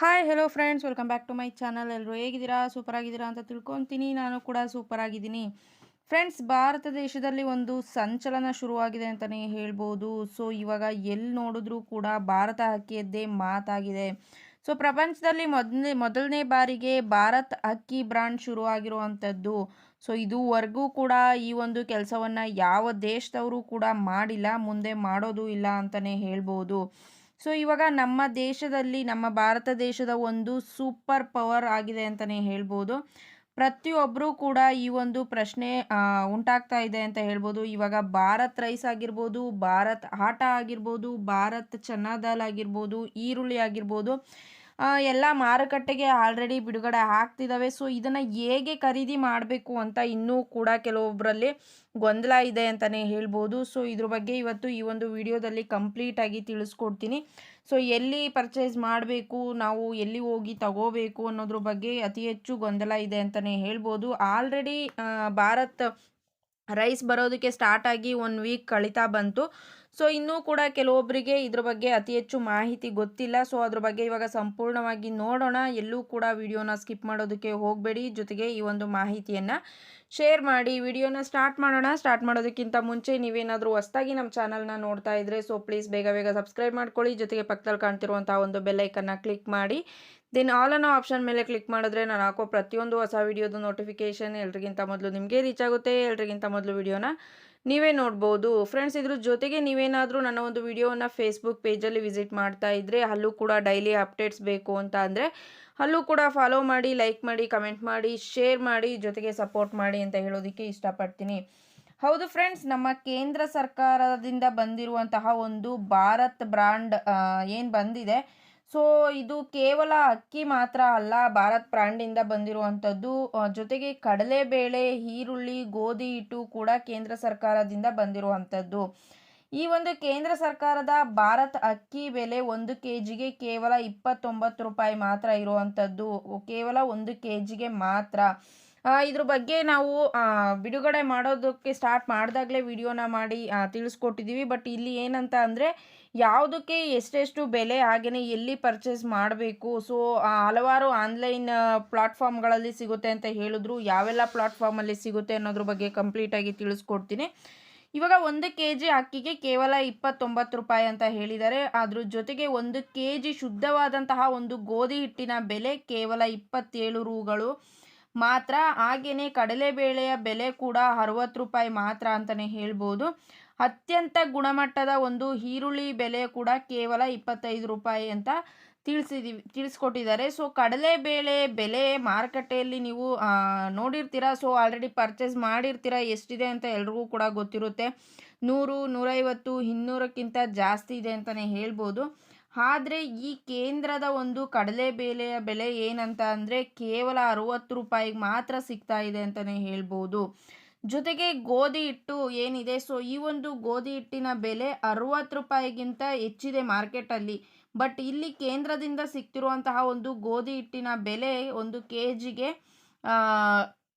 Hi hello friends welcome back to my channel ಎಲ್ಲರೂ ಹೇಗಿದ್ದೀರಾ? Super ಆಗಿದ್ದೀರಾ ಅಂತ ತಿಳ್ಕೊತೀನಿ. ನಾನು ಕೂಡ ಸೂಪರ್ ಆಗಿದ್ದೀನಿ ಫ್ರೆಂಡ್ಸ್ ಭಾರತ ದೇಶದಲ್ಲಿ ಒಂದು ಸಂಚಲನ ಶುರುವಾಗಿದೆ ಅಂತಲೇ ಹೇಳ್ಬೋದು. ಸೊ ಇವಾಗ ಎಲ್ಲಿ ನೋಡಿದ್ರೂ ಕೂಡ ಭಾರತ ಹಕ್ಕಿಯದ್ದೇ ಮಾತಾಗಿದೆ. ಸೊ ಪ್ರಪಂಚದಲ್ಲಿ ಮೊದಲನೇ ಮೊದಲನೇ ಬಾರಿಗೆ ಭಾರತ್ ಅಕ್ಕಿ ಬ್ರ್ಯಾಂಡ್ ಶುರುವಾಗಿರುವಂಥದ್ದು. ಸೊ ಇದುವರೆಗೂ ಕೂಡ ಈ ಒಂದು ಕೆಲಸವನ್ನು ಯಾವ ದೇಶದವರು ಕೂಡ ಮಾಡಿಲ್ಲ, ಮುಂದೆ ಮಾಡೋದು ಇಲ್ಲ ಅಂತಲೇ ಹೇಳ್ಬೋದು. ಸೊ ಇವಾಗ ನಮ್ಮ ದೇಶದಲ್ಲಿ, ನಮ್ಮ ಭಾರತ ದೇಶದ ಒಂದು ಸೂಪರ್ ಪವರ್ ಆಗಿದೆ ಅಂತಲೇ ಹೇಳ್ಬೋದು. ಪ್ರತಿಯೊಬ್ಬರೂ ಕೂಡ ಈ ಒಂದು ಪ್ರಶ್ನೆ ಉಂಟಾಗ್ತಾ ಇದೆ ಅಂತ ಹೇಳ್ಬೋದು. ಇವಾಗ ಭಾರತ್ ರೈಸ್ ಆಗಿರ್ಬೋದು, ಭಾರತ್ ಆಟ ಆಗಿರ್ಬೋದು, ಭಾರತ್ ಚೆನ್ನಾದಾಲ್ ದಾಲ್ ಆಗಿರ್ಬೋದು, ಈರುಳ್ಳಿ ಆಗಿರ್ಬೋದು ಎಲ್ಲ ಮಾರುಕಟ್ಟೆಗೆ ಆಲ್ರೆಡಿ ಬಿಡುಗಡೆ ಆಗ್ತಿದ್ದಾವೆ ಸೊ ಇದನ್ನು ಹೇಗೆ ಖರೀದಿ ಮಾಡಬೇಕು ಅಂತ ಇನ್ನೂ ಕೂಡ ಕೆಲವೊಬ್ಬರಲ್ಲಿ ಗೊಂದಲ ಇದೆ ಅಂತಲೇ ಹೇಳ್ಬೋದು. ಸೊ ಇದ್ರ ಬಗ್ಗೆ ಇವತ್ತು ಈ ಒಂದು ವಿಡಿಯೋದಲ್ಲಿ ಕಂಪ್ಲೀಟಾಗಿ ತಿಳಿಸ್ಕೊಡ್ತೀನಿ. ಸೊ ಎಲ್ಲಿ ಪರ್ಚೇಸ್ ಮಾಡಬೇಕು, ನಾವು ಎಲ್ಲಿ ಹೋಗಿ ತಗೋಬೇಕು ಅನ್ನೋದ್ರ ಬಗ್ಗೆ ಅತಿ ಹೆಚ್ಚು ಗೊಂದಲ ಇದೆ ಅಂತಲೇ ಹೇಳ್ಬೋದು. ಆಲ್ರೆಡಿ ಭಾರತ್ ರೈಸ್ ಬರೋದಕ್ಕೆ ಸ್ಟಾರ್ಟ್ ಆಗಿ ಒನ್ ವೀಕ್ ಕಳೀತಾ ಬಂತು. ಸೊ ಇನ್ನೂ ಕೂಡ ಕೆಲವೊಬ್ಬರಿಗೆ ಇದ್ರ ಬಗ್ಗೆ ಅತಿ ಹೆಚ್ಚು ಮಾಹಿತಿ ಗೊತ್ತಿಲ್ಲ. ಸೊ ಅದ್ರ ಬಗ್ಗೆ ಇವಾಗ ಸಂಪೂರ್ಣವಾಗಿ ನೋಡೋಣ. ಎಲ್ಲೂ ಕೂಡ ವಿಡಿಯೋನ ಸ್ಕಿಪ್ ಮಾಡೋದಕ್ಕೆ ಹೋಗಬೇಡಿ. ಜೊತೆಗೆ ಈ ಒಂದು ಮಾಹಿತಿಯನ್ನು ಶೇರ್ ಮಾಡಿ. ವಿಡಿಯೋನ ಸ್ಟಾರ್ಟ್ ಮಾಡೋಣ. ಸ್ಟಾರ್ಟ್ ಮಾಡೋದಕ್ಕಿಂತ ಮುಂಚೆ ನೀವೇನಾದರೂ ಹೊಸದಾಗಿ ನಮ್ಮ ಚಾನಲ್ನ ನೋಡ್ತಾ ಇದ್ದರೆ ಸೊ ಪ್ಲೀಸ್ ಬೇಗ ಬೇಗ ಸಬ್ಸ್ಕ್ರೈಬ್ ಮಾಡ್ಕೊಳ್ಳಿ. ಜೊತೆಗೆ ಪಕ್ಕದಲ್ಲಿ ಕಾಣ್ತಿರುವಂಥ ಒಂದು ಬೆಲ್ಲೈಕನ್ನು ಕ್ಲಿಕ್ ಮಾಡಿ. ದೆನ್ ಆಲ್ ಅನ್ನೋ ಆಪ್ಷನ್ ಮೇಲೆ ಕ್ಲಿಕ್ ಮಾಡಿದ್ರೆ ನಾನು ಹಾಕೋ ಪ್ರತಿಯೊಂದು ಹೊಸ ವಿಡಿಯೋದು ನೋಟಿಫಿಕೇಷನ್ ಎಲ್ರಿಗಿಂತ ಮೊದಲು ನಿಮಗೆ ರೀಚ್ ಆಗುತ್ತೆ. ಎಲ್ರಿಗಿಂತ ಮೊದಲು ವಿಡಿಯೋನ ನೀವೇ ನೋಡ್ಬೋದು. ಫ್ರೆಂಡ್ಸ್ ಇದ್ರ ಜೊತೆಗೆ ನೀವೇನಾದರೂ ನನ್ನ ಒಂದು ವಿಡಿಯೋನ ಫೇಸ್ಬುಕ್ ಪೇಜಲ್ಲಿ ವಿಸಿಟ್ ಮಾಡ್ತಾ ಇದ್ದರೆ ಅಲ್ಲೂ ಕೂಡ ಡೈಲಿ ಅಪ್ಡೇಟ್ಸ್ ಬೇಕು ಅಂತ ಅಂದರೆ ಅಲ್ಲೂ ಕೂಡ ಫಾಲೋ ಮಾಡಿ ಲೈಕ್ ಮಾಡಿ ಕಮೆಂಟ್ ಮಾಡಿ ಶೇರ್ ಮಾಡಿ, ಜೊತೆಗೆ ಸಪೋರ್ಟ್ ಮಾಡಿ ಅಂತ ಹೇಳೋದಕ್ಕೆ ಇಷ್ಟಪಡ್ತೀನಿ. ಹೌದು ಫ್ರೆಂಡ್ಸ್ ನಮ್ಮ ಕೇಂದ್ರ ಸರ್ಕಾರದಿಂದ ಬಂದಿರುವಂತಹ ಒಂದು ಭಾರತ್ ಬ್ರಾಂಡ್ ಏನು ಬಂದಿದೆ? ಸೊ, ಇದು ಕೇವಲ ಅಕ್ಕಿ ಮಾತ್ರ ಅಲ್ಲ, ಭಾರತ್ ಬ್ರ್ಯಾಂಡಿಂದ ಬಂದಿರುವಂಥದ್ದು. ಜೊತೆಗೆ ಕಡಲೆಬೇಳೆ ಈರುಳ್ಳಿ, ಗೋಧಿ ಹಿಟ್ಟು ಕೂಡ ಕೇಂದ್ರ ಸರ್ಕಾರದಿಂದ ಬಂದಿರುವಂಥದ್ದು. ಈ ಒಂದು ಕೇಂದ್ರ ಸರ್ಕಾರದ ಭಾರತ್ ಅಕ್ಕಿ ಬೆಲೆ ಒಂದು ಕೆ ಜಿಗೆ ಕೇವಲ ಇಪ್ಪತ್ತೊಂಬತ್ತು ರೂಪಾಯಿ ಮಾತ್ರ ಇರುವಂಥದ್ದು. ಕೇವಲ ಒಂದು ಕೆ ಜಿಗೆ ಮಾತ್ರ. ಇದ್ರ ಬಗ್ಗೆ ನಾವು ಬಿಡುಗಡೆ ಮಾಡೋದಕ್ಕೆ ಸ್ಟಾರ್ಟ್ ಮಾಡಿದಾಗಲೇ ವಿಡಿಯೋನ ಮಾಡಿ ತಿಳಿಸ್ಕೊಟ್ಟಿದ್ದೀವಿ ಬಟ್ ಇಲ್ಲಿ ಏನಂತ ಅಂದರೆ, ಯಾವುದಕ್ಕೆ ಎಷ್ಟೆಷ್ಟು ಬೆಲೆ ಹಾಗೆಯೇ ಎಲ್ಲಿ ಪರ್ಚೇಸ್ ಮಾಡಬೇಕು? ಸೊ ಹಲವಾರು ಆನ್ಲೈನ್ ಪ್ಲಾಟ್ಫಾರ್ಮ್ಗಳಲ್ಲಿ ಸಿಗುತ್ತೆ ಅಂತ ಹೇಳಿದ್ರು. ಯಾವೆಲ್ಲ ಪ್ಲಾಟ್ಫಾರ್ಮಲ್ಲಿ ಸಿಗುತ್ತೆ ಅನ್ನೋದ್ರ ಬಗ್ಗೆ ಕಂಪ್ಲೀಟಾಗಿ ತಿಳಿಸ್ಕೊಡ್ತೀನಿ. ಇವಾಗ ಒಂದು ಕೆ ಜಿ ಅಕ್ಕಿಗೆ ಕೇವಲ ಇಪ್ಪತ್ತೊಂಬತ್ತು ರೂಪಾಯಿ ಅಂತ ಹೇಳಿದ್ದಾರೆ. ಅದ್ರ ಜೊತೆಗೆ ಒಂದು ಕೆ ಜಿ ಶುದ್ಧವಾದಂತಹ ಒಂದು ಗೋಧಿ ಹಿಟ್ಟಿನ ಬೆಲೆ ಕೇವಲ ಇಪ್ಪತ್ತೇಳು ರೂಗಳು. ಮಾತ್ರ ಹಾಗೆಯೇ ಕಡಲೆಬೇಳೆಯ ಬೆಲೆ ಕೂಡ ಅರವತ್ತು ರೂಪಾಯಿ ಮಾತ್ರ ಅಂತಲೇ ಹೇಳ್ಬೋದು. ಅತ್ಯಂತ ಗುಣಮಟ್ಟದ ಒಂದು ಈರುಳ್ಳಿ ಬೆಲೆ ಕೂಡ ಕೇವಲ ಇಪ್ಪತ್ತೈದು ರೂಪಾಯಿ ಅಂತ ತಿಳಿಸಿದೀವಿ ತಿಳಿಸ್ಕೊಟ್ಟಿದ್ದಾರೆ. ಸೊ ಕಡಲೆಬೇಳೆ ಬೆಲೆ ಮಾರುಕಟ್ಟೆಯಲ್ಲಿ ನೀವು ನೋಡಿರ್ತೀರಾ? ಸೊ ಆಲ್ರೆಡಿ ಪರ್ಚೇಸ್ ಮಾಡಿರ್ತೀರ? ಎಷ್ಟಿದೆ ಅಂತ ಎಲ್ರಿಗೂ ಕೂಡ ಗೊತ್ತಿರುತ್ತೆ. ನೂರು, ನೂರೈವತ್ತು, ಇನ್ನೂರಕ್ಕಿಂತ ಜಾಸ್ತಿ ಇದೆ ಅಂತಲೇ ಹೇಳ್ಬೋದು. ಆದರೆ ಈ ಕೇಂದ್ರದ ಒಂದು ಕಡಲೆಬೇಳೆಯ ಬೆಲೆ ಏನಂತ ಅಂದರೆ ಕೇವಲ ಅರುವತ್ತು ರೂಪಾಯಿಗೆ ಮಾತ್ರ ಸಿಗ್ತಾ ಇದೆ ಅಂತಲೇ ಹೇಳ್ಬೋದು. ಜೊತೆಗೆ ಗೋಧಿ ಹಿಟ್ಟು ಏನಿದೆ? ಸೊ ಈ ಒಂದು ಗೋಧಿ ಹಿಟ್ಟಿನ ಬೆಲೆ ಅರುವತ್ತು ರೂಪಾಯಿಗಿಂತ ಹೆಚ್ಚಿದೆ ಮಾರ್ಕೆಟಲ್ಲಿ ಬಟ್ ಇಲ್ಲಿ ಕೇಂದ್ರದಿಂದ ಸಿಗ್ತಿರುವಂತಹ ಒಂದು ಗೋಧಿ ಹಿಟ್ಟಿನ ಬೆಲೆ ಒಂದು ಕೆ ಜಿಗೆ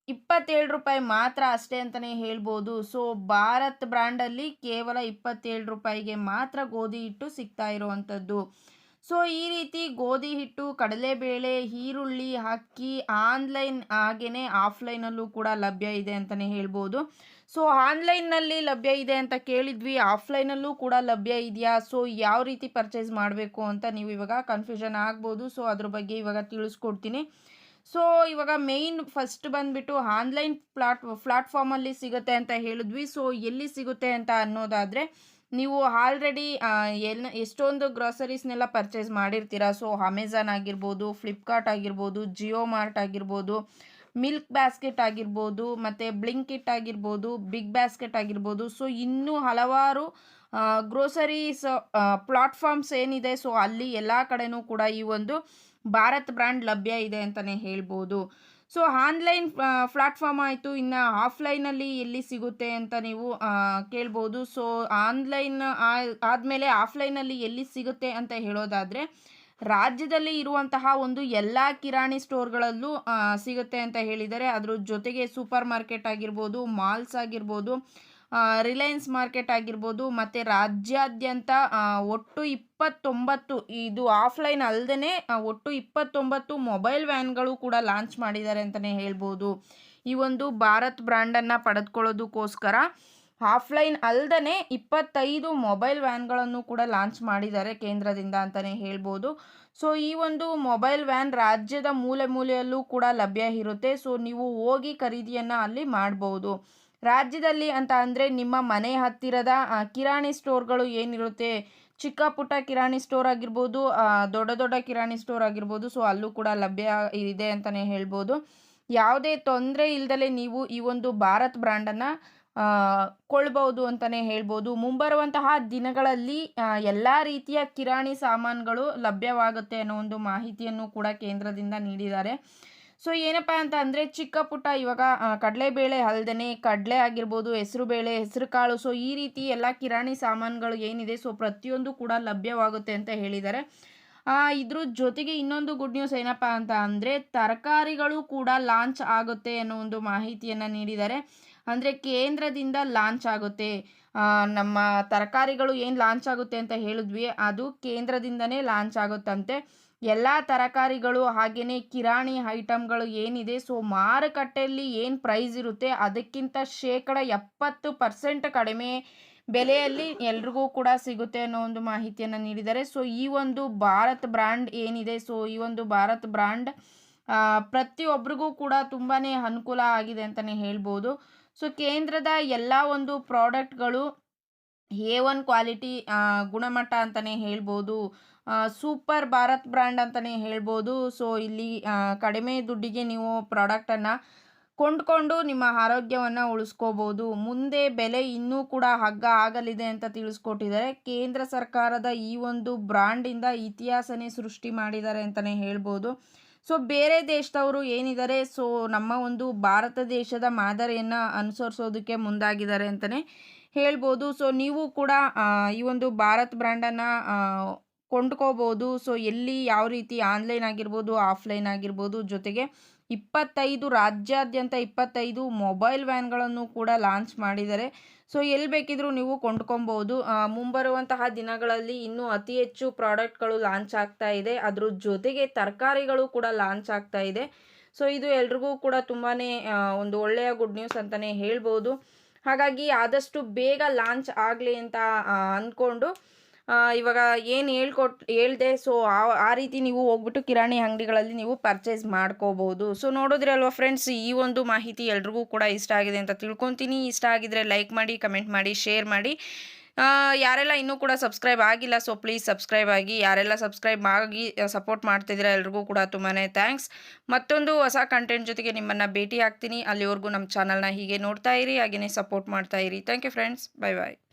ಇಪ್ಪತ್ತೇಳು ರೂಪಾಯಿ ಮಾತ್ರ ಅಷ್ಟೇ ಅಂತಲೇ ಹೇಳ್ಬೋದು. ಸೊ ಭಾರತ್ ಬ್ರ್ಯಾಂಡಲ್ಲಿ ಕೇವಲ ಇಪ್ಪತ್ತೇಳು ರೂಪಾಯಿಗೆ ಮಾತ್ರ ಗೋಧಿ ಹಿಟ್ಟು ಸಿಗ್ತಾ ಇರುವಂಥದ್ದು. ಸೊ ಈ ರೀತಿ ಗೋಧಿ ಹಿಟ್ಟು, ಕಡಲೆಬೇಳೆ, ಈರುಳ್ಳಿ ಅಕ್ಕಿ ಆನ್ಲೈನ್ ಹಾಗೆಯೇ ಆಫ್ಲೈನಲ್ಲೂ ಕೂಡ ಲಭ್ಯ ಇದೆ ಅಂತಲೇ ಹೇಳ್ಬೋದು. ಸೊ ಆನ್ಲೈನ್ನಲ್ಲಿ ಲಭ್ಯ ಇದೆ ಅಂತ ಕೇಳಿದ್ವಿ, ಆಫ್ಲೈನಲ್ಲೂ ಕೂಡ ಲಭ್ಯ ಇದೆಯಾ? ಸೊ ಯಾವ ರೀತಿ ಪರ್ಚೇಸ್ ಮಾಡಬೇಕು ಅಂತ ನೀವು ಇವಾಗ ಕನ್ಫ್ಯೂಷನ್ ಆಗ್ಬೋದು. ಸೊ ಅದ್ರ ಬಗ್ಗೆ ಇವಾಗ ತಿಳಿಸ್ಕೊಡ್ತೀನಿ. ಸೊ ಇವಾಗ ಮೇಯ್ನ್ ಫಸ್ಟ್ ಬಂದುಬಿಟ್ಟು ಆನ್ಲೈನ್ ಪ್ಲಾಟ್ ಪ್ಲಾಟ್ಫಾರ್ಮಲ್ಲಿ ಸಿಗುತ್ತೆ ಅಂತ ಹೇಳಿದ್ವಿ. ಸೊ ಎಲ್ಲಿ ಸಿಗುತ್ತೆ ಅಂತ ಅನ್ನೋದಾದರೆ, ನೀವು ಆಲ್ರೆಡಿ ಎಲ್ಲ ಎಷ್ಟೊಂದು ಗ್ರಾಸರೀಸ್ನೆಲ್ಲ ಪರ್ಚೇಸ್ ಮಾಡಿರ್ತೀರ. ಸೊ ಅಮೆಝಾನ್ ಆಗಿರ್ಬೋದು ಫ್ಲಿಪ್ಕಾರ್ಟ್ ಆಗಿರ್ಬೋದು ಜಿಯೋ ಮಾರ್ಟ್ ಆಗಿರ್ಬೋದು ಮಿಲ್ಕ್ ಬ್ಯಾಸ್ಕೆಟ್ ಆಗಿರ್ಬೋದು, ಮತ್ತು ಬ್ಲಿಂಕಿಟ್ ಆಗಿರ್ಬೋದು ಬಿಗ್ ಬ್ಯಾಸ್ಕೆಟ್ ಆಗಿರ್ಬೋದು. ಸೊ ಇನ್ನೂ ಹಲವಾರು ಗ್ರೋಸರೀಸ್ ಪ್ಲಾಟ್ಫಾರ್ಮ್ಸ್ ಏನಿದೆ. ಸೊ ಅಲ್ಲಿ ಎಲ್ಲ ಕಡೆನೂ ಕೂಡ ಈ ಒಂದು ಭಾರತ್ ಬ್ರ್ಯಾಂಡ್ ಲಭ್ಯ ಇದೆ ಅಂತಲೇ ಹೇಳ್ಬೋದು. ಸೊ, ಆನ್ಲೈನ್ ಪ್ಲಾಟ್ಫಾರ್ಮ್ ಆಯಿತು, ಇನ್ನು ಆಫ್ಲೈನಲ್ಲಿ ಎಲ್ಲಿ ಸಿಗುತ್ತೆ ಅಂತ ನೀವು ಕೇಳ್ಬೋದು. ಸೊ, ಆನ್ಲೈನ್ ಆದಮೇಲೆ ಆಫ್ಲೈನಲ್ಲಿ ಎಲ್ಲಿ ಸಿಗುತ್ತೆ ಅಂತ ಹೇಳೋದಾದರೆ, ರಾಜ್ಯದಲ್ಲಿ ಇರುವಂತಹ ಒಂದು ಎಲ್ಲ ಕಿರಾಣಿ ಸ್ಟೋರ್ಗಳಲ್ಲೂ ಸಿಗುತ್ತೆ ಅಂತ ಹೇಳಿದರೆ, ಅದ್ರ ಜೊತೆಗೆ ಸೂಪರ್ ಮಾರ್ಕೆಟ್ ಆಗಿರ್ಬೋದು, ಮಾಲ್ಸ್ ಆಗಿರ್ಬೋದು ರಿಲಯನ್ಸ್ ಮಾರ್ಕೆಟ್ ಆಗಿರ್ಬೋದು, ಮತ್ತು ರಾಜ್ಯಾದ್ಯಂತ ಒಟ್ಟು ಇಪ್ಪತ್ತೊಂಬತ್ತು, ಇದು ಆಫ್ಲೈನ್ ಅಲ್ಲದೇ ಒಟ್ಟು ಇಪ್ಪತ್ತೊಂಬತ್ತು ಮೊಬೈಲ್ ವ್ಯಾನ್ಗಳು ಕೂಡ ಲಾಂಚ್ ಮಾಡಿದ್ದಾರೆ ಅಂತಲೇ ಹೇಳ್ಬೋದು. ಈ ಒಂದು ಭಾರತ್ ಬ್ರ್ಯಾಂಡನ್ನು ಪಡೆದುಕೊಳ್ಳೋದಕ್ಕೋಸ್ಕರ ಆಫ್ಲೈನ್ ಅಲ್ಲದೇ ಇಪ್ಪತ್ತೈದು ಮೊಬೈಲ್ ವ್ಯಾನ್ಗಳನ್ನು ಕೂಡ ಲಾಂಚ್ ಮಾಡಿದ್ದಾರೆ ಕೇಂದ್ರದಿಂದ ಅಂತಲೇ ಹೇಳ್ಬೋದು. ಸೊ ಈ ಒಂದು ಮೊಬೈಲ್ ವ್ಯಾನ್ ರಾಜ್ಯದ ಮೂಲೆ ಮೂಲೆಯಲ್ಲೂ ಕೂಡ ಲಭ್ಯ ಇರುತ್ತೆ. ಸೊ ನೀವು ಹೋಗಿ ಖರೀದಿಯನ್ನು ಅಲ್ಲಿ ಮಾಡ್ಬೋದು. ರಾಜ್ಯದಲ್ಲಿ ಅಂತ ಅಂದರೆ ನಿಮ್ಮ ಮನೆ ಹತ್ತಿರದ ಕಿರಾಣಿ ಸ್ಟೋರ್ಗಳು ಏನಿರುತ್ತೆ? ಚಿಕ್ಕ ಪುಟ್ಟ ಕಿರಾಣಿ ಸ್ಟೋರ್ ಆಗಿರ್ಬೋದು ದೊಡ್ಡ ದೊಡ್ಡ ಕಿರಾಣಿ ಸ್ಟೋರ್ ಆಗಿರ್ಬೋದು, ಸೊ ಅಲ್ಲೂ ಕೂಡ ಲಭ್ಯ ಇದೆ ಅಂತಲೇ ಹೇಳ್ಬೋದು. ಯಾವುದೇ ತೊಂದರೆ ಇಲ್ಲದಲೇ ನೀವು ಈ ಒಂದು ಭಾರತ್ ಬ್ರ್ಯಾಂಡನ್ನು ಕೊಳ್ಬೋದು ಅಂತಲೇ ಹೇಳ್ಬೋದು. ಮುಂಬರುವಂತಹ ದಿನಗಳಲ್ಲಿ ಎಲ್ಲ ರೀತಿಯ ಕಿರಾಣಿ ಸಾಮಾನುಗಳು ಲಭ್ಯವಾಗುತ್ತೆ ಅನ್ನೋ ಒಂದು ಮಾಹಿತಿಯನ್ನು ಕೂಡ ಕೇಂದ್ರದಿಂದ ನೀಡಿದ್ದಾರೆ. ಸೊ ಏನಪ್ಪ ಅಂತ ಅಂದರೆ ಚಿಕ್ಕ ಪುಟ್ಟ ಇವಾಗ ಕಡಲೆ ಕಡಲೆಬೇಳೆ ಅಲ್ದೇ ಕಡಲೆ ಆಗಿರ್ಬೋದು ಹೆಸರುಬೇಳೆ ಹೆಸರು ಕಾಳು, ಸೊ ಈ ರೀತಿ ಎಲ್ಲ ಕಿರಾಣಿ ಸಾಮಾನುಗಳು ಏನಿದೆ, ಸೊ ಪ್ರತಿಯೊಂದು ಕೂಡ ಲಭ್ಯವಾಗುತ್ತೆ ಅಂತ ಹೇಳಿದ್ದಾರೆ. ಇದ್ರ ಜೊತೆಗೆ ಇನ್ನೊಂದು ಗುಡ್ ನ್ಯೂಸ್ ಏನಪ್ಪ ಅಂತ ಅಂದರೆ ತರಕಾರಿಗಳು ಕೂಡ ಲಾಂಚ್ ಆಗುತ್ತೆ ಅನ್ನೋ ಒಂದು ಮಾಹಿತಿಯನ್ನು ನೀಡಿದ್ದಾರೆ. ಅಂದರೆ ಕೇಂದ್ರದಿಂದ ಲಾಂಚ್ ಆಗುತ್ತೆ. ನಮ್ಮ ತರಕಾರಿಗಳು ಏನು ಲಾಂಚ್ ಆಗುತ್ತೆ ಅಂತ ಹೇಳಿದ್ವಿ, ಅದು ಕೇಂದ್ರದಿಂದನೇ ಲಾಂಚ್ ಆಗುತ್ತಂತೆ. ಎಲ್ಲ ತರಕಾರಿಗಳು ಹಾಗೆಯೇ ಕಿರಾಣಿ ಐಟಮ್ಗಳು ಏನಿದೆ ಸೊ ಮಾರುಕಟ್ಟೆಯಲ್ಲಿ ಏನು ಪ್ರೈಸ್ ಇರುತ್ತೆ, ಅದಕ್ಕಿಂತ ಶೇಕಡ ಎಪ್ಪತ್ತು ಪರ್ಸೆಂಟ್ ಕಡಿಮೆ ಬೆಲೆಯಲ್ಲಿ ಎಲ್ರಿಗೂ ಕೂಡ ಸಿಗುತ್ತೆ ಅನ್ನೋ ಒಂದು ಮಾಹಿತಿಯನ್ನು ನೀಡಿದ್ದಾರೆ. ಸೊ ಈ ಒಂದು ಭಾರತ್ ಬ್ರ್ಯಾಂಡ್ ಏನಿದೆ ಸೊ ಈ ಒಂದು ಭಾರತ್ ಬ್ರ್ಯಾಂಡ್ ಪ್ರತಿಯೊಬ್ಬರಿಗೂ ಕೂಡ ತುಂಬಾ ಅನುಕೂಲ ಆಗಿದೆ ಅಂತಲೇ ಹೇಳ್ಬೋದು. ಸೊ ಕೇಂದ್ರದ ಎಲ್ಲ ಒಂದು ಪ್ರಾಡಕ್ಟ್ಗಳು ಎ ಒನ್ ಕ್ವಾಲಿಟಿ ಗುಣಮಟ್ಟ ಅಂತಲೇ ಹೇಳ್ಬೋದು. ಸೂಪರ್ ಭಾರತ್ ಬ್ರ್ಯಾಂಡ್ ಅಂತಲೇ ಹೇಳ್ಬೋದು. ಸೊ ಇಲ್ಲಿ ಕಡಿಮೆ ದುಡ್ಡಿಗೆ ನೀವು ಪ್ರಾಡಕ್ಟನ್ನು ಕೊಂಡ್ಕೊಂಡು ನಿಮ್ಮ ಆರೋಗ್ಯವನ್ನು ಉಳಿಸ್ಕೋಬೋದು. ಮುಂದೆ ಬೆಲೆ ಇನ್ನೂ ಕೂಡ ಹಗ್ಗ ಆಗಲಿದೆ ಅಂತ ತಿಳಿಸ್ಕೊಟ್ಟಿದ್ದಾರೆ. ಕೇಂದ್ರ ಸರ್ಕಾರದ ಈ ಒಂದು ಬ್ರ್ಯಾಂಡಿಂದ ಇತಿಹಾಸನೇ ಸೃಷ್ಟಿ ಮಾಡಿದ್ದಾರೆ ಅಂತಲೇ ಹೇಳ್ಬೋದು. ಸೊ ಬೇರೆ ದೇಶದವರು ಏನಿದ್ದಾರೆ? ಸೊ ನಮ್ಮ ಒಂದು ಭಾರತ ದೇಶದ ಮಾದರಿಯನ್ನು ಅನುಸರಿಸೋದಕ್ಕೆ ಮುಂದಾಗಿದ್ದಾರೆ ಅಂತಲೇ ಹೇಳ್ಬೋದು. ಸೊ ನೀವು ಕೂಡ ಈ ಒಂದು ಭಾರತ್ ಬ್ರ್ಯಾಂಡನ್ನು ಕೊಂಡ್ಕೋಬೋದು. ಸೊ ಎಲ್ಲಿ ಯಾವ ರೀತಿ ಆನ್ಲೈನ್ ಆಗಿರ್ಬೋದು, ಆಫ್ಲೈನ್ ಆಗಿರ್ಬೋದು, ಜೊತೆಗೆ ಇಪ್ಪತ್ತೈದು ರಾಜ್ಯಾದ್ಯಂತ ಇಪ್ಪತ್ತೈದು ಮೊಬೈಲ್ ವ್ಯಾನ್ಗಳನ್ನು ಕೂಡ ಲಾಂಚ್ ಮಾಡಿದ್ದಾರೆ. ಸೊ ಎಲ್ಲಿ ಬೇಕಿದ್ರೂ ನೀವು ಕೊಂಡ್ಕೊಬೋದು. ಮುಂಬರುವಂತಹ ದಿನಗಳಲ್ಲಿ ಇನ್ನೂ ಅತಿ ಹೆಚ್ಚು ಪ್ರಾಡಕ್ಟ್ಗಳು ಲಾಂಚ್ ಆಗ್ತಾ ಇದೆ. ಅದ್ರ ಜೊತೆಗೆ ತರಕಾರಿಗಳು ಕೂಡ ಲಾಂಚ್ ಆಗ್ತಾ ಇದೆ. ಸೊ ಇದು ಎಲ್ರಿಗೂ ಕೂಡ ತುಂಬಾ ಒಂದು ಒಳ್ಳೆಯ ಗುಡ್ ನ್ಯೂಸ್ ಅಂತಲೇ ಹೇಳ್ಬೋದು. ಹಾಗಾಗಿ ಆದಷ್ಟು ಬೇಗ ಲಾಂಚ್ ಆಗಲಿ ಅಂತ ಅಂದ್ಕೊಂಡು ಇವಾಗ ಏನು ಹೇಳ್ಕೊಟ್, ಹೇಳ್ದೆ, ಸೊ ಆ ರೀತಿ ನೀವು ಹೋಗ್ಬಿಟ್ಟು ಕಿರಾಣಿ ಅಂಗಡಿಗಳಲ್ಲಿ ನೀವು ಪರ್ಚೇಸ್ ಮಾಡ್ಕೋಬೋದು. ಸೊ ನೋಡಿದ್ರೆ ಅಲ್ವಾ ಫ್ರೆಂಡ್ಸ್, ಈ ಒಂದು ಮಾಹಿತಿ ಎಲ್ರಿಗೂ ಕೂಡ ಇಷ್ಟ ಆಗಿದೆ ಅಂತ ತಿಳ್ಕೊತೀನಿ. ಇಷ್ಟ ಆಗಿದ್ರೆ ಲೈಕ್ ಮಾಡಿ, ಕಮೆಂಟ್ ಮಾಡಿ, ಶೇರ್ ಮಾಡಿ. ಯಾರೆಲ್ಲ ಇನ್ನೂ ಕೂಡ ಸಬ್ಸ್ಕ್ರೈಬ್ ಆಗಿಲ್ಲ ಸೊ ಪ್ಲೀಸ್ ಸಬ್ಸ್ಕ್ರೈಬ್ ಆಗಿ. ಯಾರೆಲ್ಲ ಸಬ್ಸ್ಕ್ರೈಬ್ ಆಗಿ ಸಪೋರ್ಟ್ ಮಾಡ್ತಿದ್ದೀರಾ ಎಲ್ರಿಗೂ ಕೂಡ ತುಂಬಾ ಥ್ಯಾಂಕ್ಸ್ ಮತ್ತೊಂದು ಹೊಸ ಕಂಟೆಂಟ್ ಜೊತೆಗೆ ನಿಮ್ಮನ್ನು ಭೇಟಿ ಆಗ್ತೀನಿ. ಅಲ್ಲಿವರೆಗೂ ನಮ್ಮ ಚಾನಲ್ನ ಹೀಗೆ ನೋಡ್ತಾ ಇರಿ ಹಾಗೆಯೇ ಸಪೋರ್ಟ್ ಮಾಡ್ತಾ ಇರಿ. Thank you friends bye bye